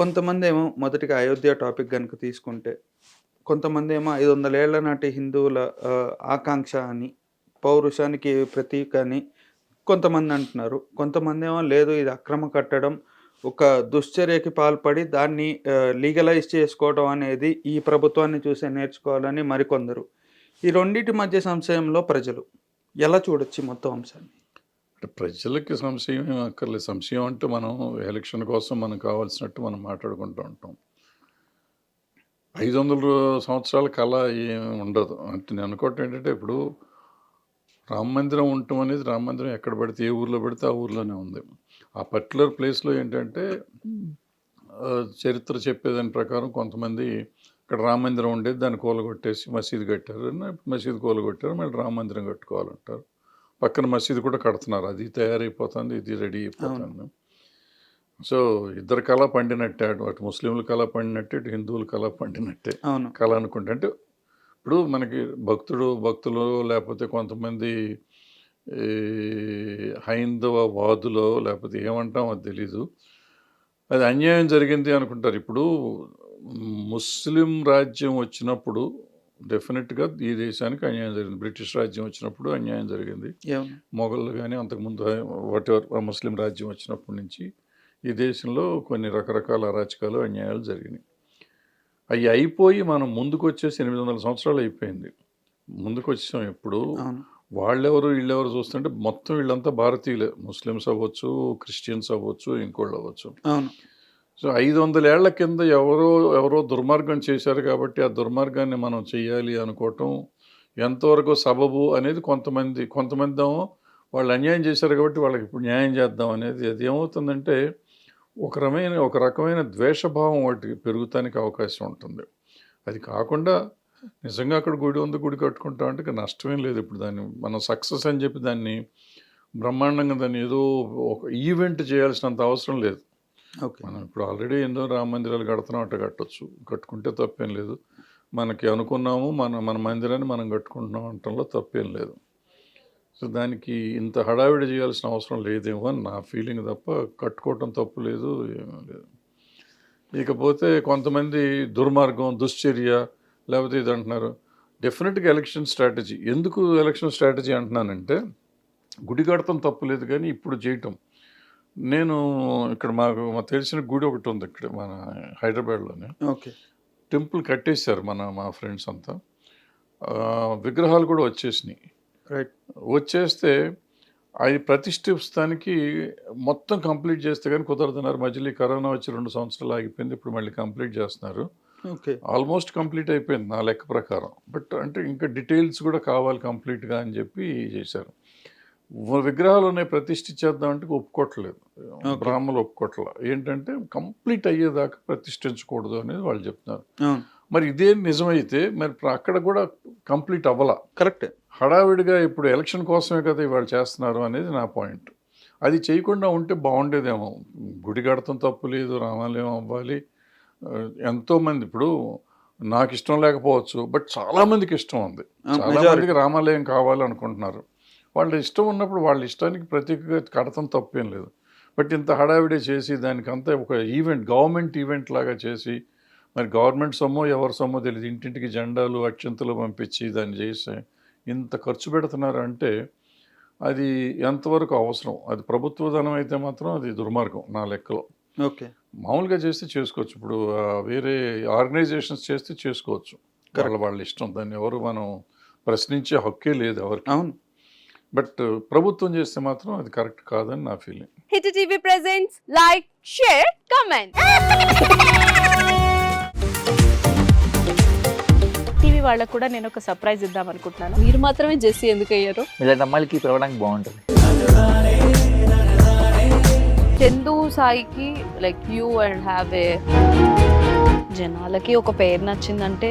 కొంతమంది ఏమో మొదటిగా అయోధ్య టాపిక్ కనుక తీసుకుంటే కొంతమంది ఏమో ఐదు వందల ఏళ్ళ నాటి హిందువుల ఆకాంక్ష అని పౌరుషానికి ప్రతీక అని కొంతమంది అంటున్నారు. కొంతమంది ఏమో లేదు ఇది అక్రమ కట్టడం ఒక దుశ్చర్యకి పాల్పడి దాన్ని లీగలైజ్ చేసుకోవడం అనేది ఈ ప్రభుత్వాన్ని చూసే నేర్చుకోవాలని మరికొందరు. ఈ రెండింటి మధ్య సంశయంలో ప్రజలు ఎలా చూడొచ్చు మొత్తం అంశాన్ని? అంటే ప్రజలకి సంశయం ఏం అక్కర్లేదు. సంశయం అంటే మనం ఎలక్షన్ కోసం మనకు కావాల్సినట్టు మనం మాట్లాడుకుంటూ ఉంటాం. ఐదు వందల సంవత్సరాల కళ ఏం ఉండదు. అంటే నేను అనుకోవటం ఏంటంటే ఇప్పుడు రామ మందిరం ఉండటం అనేది రామ మందిరం ఎక్కడ పడితే ఏ ఊర్లో పడితే ఆ ఊర్లోనే ఉంది. ఆ పర్టికులర్ ప్లేస్లో ఏంటంటే చరిత్ర చెప్పేదాని ప్రకారం కొంతమంది ఇక్కడ రామ మందిరం ఉండేది దాన్ని కూలగొట్టేసి మసీదు కట్టారు. ఇప్పుడు మసీదు కూలగొట్టారు మళ్ళీ రామ మందిరం కట్టుకోవాలంటారు. పక్కన మసీదు కూడా కడుతున్నారు. అది తయారైపోతుంది ఇది రెడీ అయిపోతుంది. సో ఇద్దరు కళ పండినట్టే అటు అటు ముస్లింల కళ పండినట్టే ఇటు హిందువుల కళ పండినట్టే. కళ అనుకుంటే అంటే ఇప్పుడు మనకి భక్తుడు భక్తులు లేకపోతే కొంతమంది హైందవ వాదులో లేకపోతే ఏమంటాం అది తెలీదు. అది అన్యాయం జరిగింది అనుకుంటారు. ఇప్పుడు ముస్లిం రాజ్యం వచ్చినప్పుడు డెఫినెట్గా ఈ దేశానికి అన్యాయం జరిగింది. బ్రిటిష్ రాజ్యం వచ్చినప్పుడు అన్యాయం జరిగింది. మొఘళ్ళు కానీ అంతకుముందు వాట్ ఎవర్ ముస్లిం రాజ్యం వచ్చినప్పటి నుంచి ఈ దేశంలో కొన్ని రకరకాల అరాచకాలు అన్యాయాలు జరిగినాయి. అవి అయిపోయి మనం ముందుకు వచ్చేసి ఎనిమిది వందల సంవత్సరాలు అయిపోయింది. ముందుకు వచ్చాం ఎప్పుడు వాళ్ళెవరు వీళ్ళెవరు చూస్తుంటే మొత్తం వీళ్ళంతా భారతీయులే. ముస్లిమ్స్ అవ్వచ్చు క్రిస్టియన్స్ అవ్వచ్చు ఇంకోళ్ళు అవ్వచ్చు. అవును. సో ఐదు వందల ఏళ్ళ కింద ఎవరో ఎవరో దుర్మార్గం చేశారు కాబట్టి ఆ దుర్మార్గాన్ని మనం చేయాలి అనుకోవటం ఎంతవరకు సబబు అనేది కొంతమంది కొంతమంది వాళ్ళు అన్యాయం చేశారు కాబట్టి వాళ్ళకి ఇప్పుడు న్యాయం చేద్దాం అనేది అది ఏమవుతుందంటే ఒక రకమైన ఒక రకమైన ద్వేషభావం వాటికి పెరుగుతానికి అవకాశం ఉంటుంది. అది కాకుండా నిజంగా అక్కడ గుడి ఉంది గుడి కట్టుకుంటాం అంటే నష్టమేం లేదు. ఇప్పుడు దాన్ని మనం సక్సెస్ అని చెప్పి దాన్ని బ్రహ్మాండంగా దాన్ని ఏదో ఒక ఈవెంట్ చేయాల్సినంత అవసరం లేదు. ఓకే. మనం ఇప్పుడు ఆల్రెడీ ఎన్నో రామ మందిరాలు కడుతున్నాం అట్ట కట్టొచ్చు. కట్టుకుంటే తప్పేం లేదు. మనకి అనుకున్నాము మన మన మందిరాన్ని మనం కట్టుకుంటున్నాం అంటంలో తప్పేం లేదు. సో దానికి ఇంత హడావిడి చేయాల్సిన అవసరం లేదేమో అని నా ఫీలింగ్ తప్ప కట్టుకోవటం తప్పు లేదు ఏమీ లేదు. ఇకపోతే కొంతమంది దుర్మార్గం దుశ్చర్య లేకపోతే ఇది అంటున్నారు డెఫినెట్గా ఎలక్షన్ స్ట్రాటజీ ఎందుకు ఎలక్షన్ స్ట్రాటజీ అంటున్నానంటే గుడి కడతాం తప్పు లేదు కానీ ఇప్పుడు చేయటం. నేను ఇక్కడ మాకు మాకు తెలిసిన గుడి ఒకటి ఉంది ఇక్కడ మన హైదరాబాద్లోనే. ఓకే. టెంపుల్ కట్టేశారు మన మా ఫ్రెండ్స్ అంతా. విగ్రహాలు కూడా వచ్చేసినాయి. రైట్. వచ్చేస్తే అది ప్రతిష్ఠిస్తానికి మొత్తం కంప్లీట్ చేస్తే కానీ కుదరదన్నారు. మధ్యలో కరోనా వచ్చి రెండు సంవత్సరాలు ఆగిపోయింది ఇప్పుడు మళ్ళీ కంప్లీట్ చేస్తున్నారు. ఓకే. ఆల్మోస్ట్ కంప్లీట్ అయిపోయింది నా లెక్క ప్రకారం. బట్ అంటే ఇంకా డీటెయిల్స్ కూడా కావాలి కంప్లీట్గా అని చెప్పి చేశారు. విగ్రహాలు ఉన్నాయి ప్రతిష్ఠించేద్దాం అంటే ఒప్పుకోవట్లేదు బ్రాహ్మలు ఒప్పుకోవట్ల ఏంటంటే కంప్లీట్ అయ్యేదాకా ప్రతిష్ఠించకూడదు అనేది వాళ్ళు చెప్తున్నారు. మరి ఇదే నిజమైతే మరి అక్కడ కూడా కంప్లీట్ అవ్వాల. కరెక్టే. హడావిడిగా ఇప్పుడు ఎలక్షన్ కోసమే కదా ఇవాళ చేస్తున్నారు అనేది నా పాయింట్. అది చేయకుండా ఉంటే బాగుండేదేమో. గుడి కడతాం తప్పు లేదు రామాలయం అవ్వాలి. ఎంతోమంది ఇప్పుడు నాకు ఇష్టం లేకపోవచ్చు బట్ చాలామందికి ఇష్టం ఉంది. ఆ, చాలా majority. మందికి రామాలయం కావాలి అనుకుంటున్నారు వాళ్ళ ఇష్టం ఉన్నప్పుడు వాళ్ళ ఇష్టానికి ప్రత్యేకంగా కడతాం తప్పేం లేదు. బట్ ఇంత హడావిడి చేసి దానికి అంతా ఒక ఈవెంట్ గవర్నమెంట్ ఈవెంట్ లాగా చేసి మరి గవర్నమెంట్ సొమ్మో ఎవరి సొమ్మో తెలియదు ఇంటింటికి జెండాలు అక్షంతలు పంపించి దాన్ని చేసి ఇంత ఖర్చు పెడుతున్నారు అంటే అది ఎంతవరకు అవసరం? అది ప్రభుత్వ ధనం అయితే మాత్రం అది దుర్మార్గం నా లెక్కలో. ఓకే. మామూలుగా చేస్తే చేసుకోవచ్చు. ఇప్పుడు వేరే ఆర్గనైజేషన్స్ చేస్తే చేసుకోవచ్చు. వాళ్ళ వాళ్ళ ఇష్టం. దాన్ని ఎవరు మనం ప్రశ్నించే హక్కే లేదు ఎవరికి. అవును. బట్ ప్రభుత్వం చేస్తే మాత్రం అది కరెక్ట్ కాదని నా feeling. Hit TV presents like share comment. TV వాళ్ళకు కూడా నేను ఒక సర్ప్రైజ్ ఇద్దాం అనుకుంటున్నాను. మీరు మాత్రమే జెస్సీ ఎందుకు అయ్యారు? ఇలాంటి అమ్మాయిలకి పిలవడానికి బాగుంటుంది. చందు సాయికి like you and have a జనాలకి ఒక పేరు నచ్చిందంటే